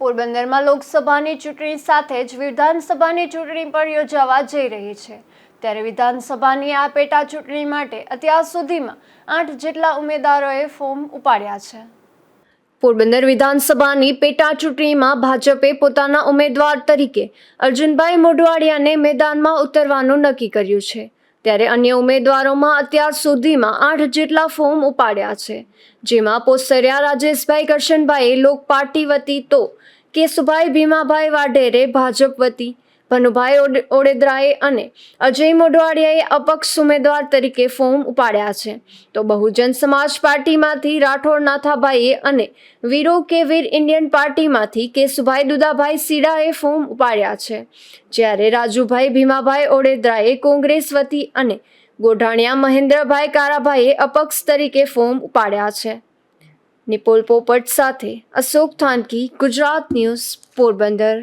પોરબંદરમાં લોકસભાની ચૂંટણી સાથે જ વિધાનસભાની ચૂંટણી પણ યોજાવા જઈ રહી છે. ત્યારે વિધાનસભાની આ પેટા ચૂંટણી માટે અત્યાર સુધીમાં આઠ જેટલા ઉમેદવારોએ ફોર્મ ઉપાડ્યા છે. પોરબંદર વિધાનસભાની પેટા ચૂંટણીમાં ભાજપે પોતાના ઉમેદવાર તરીકે અર્જુનભાઈ મોઢવાડિયાને મેદાનમાં ઉતરવાનું નક્કી કર્યું છે. ત્યારે અન્ય ઉમેદવારોમાં અત્યાર સુધીમાં આઠ જેટલા ફોર્મ ઉપાડ્યા છે. જેમાં પોસરિયા રાજેશભાઈ કરશનભાઈએ લોક પાર્ટી વતી તો કેશુભાઈ, ભીમાભાઈ વાઢેરે, ભાજપ વતી ભનુભાઈ ઓડેદરાએ અને અજય મોઢવાડિયાએ અપક્ષ ઉમેદવાર તરીકે ફોર્મ ઉપાડ્યા છે. તો બહુજન સમાજ પાર્ટીમાંથી રાઠોડ નાથાભાઈએ અને વીરો કે વીર ઇન્ડિયન પાર્ટીમાંથી કેશુભાઈ દુદાભાઈ સીડાએ ફોર્મ ઉપાડ્યા છે. જ્યારે રાજુભાઈ ભીમાભાઈ ઓડેદરાએ કોંગ્રેસ વતી અને ગોઢાણિયા મહેન્દ્રભાઈ કારાભાઈએ અપક્ષ તરીકે ફોર્મ ઉપાડ્યા છે. નિપોલ પોપટ સાથે અશોક થાનકી, ગુજરાત ન્યૂઝ પોરબંદર.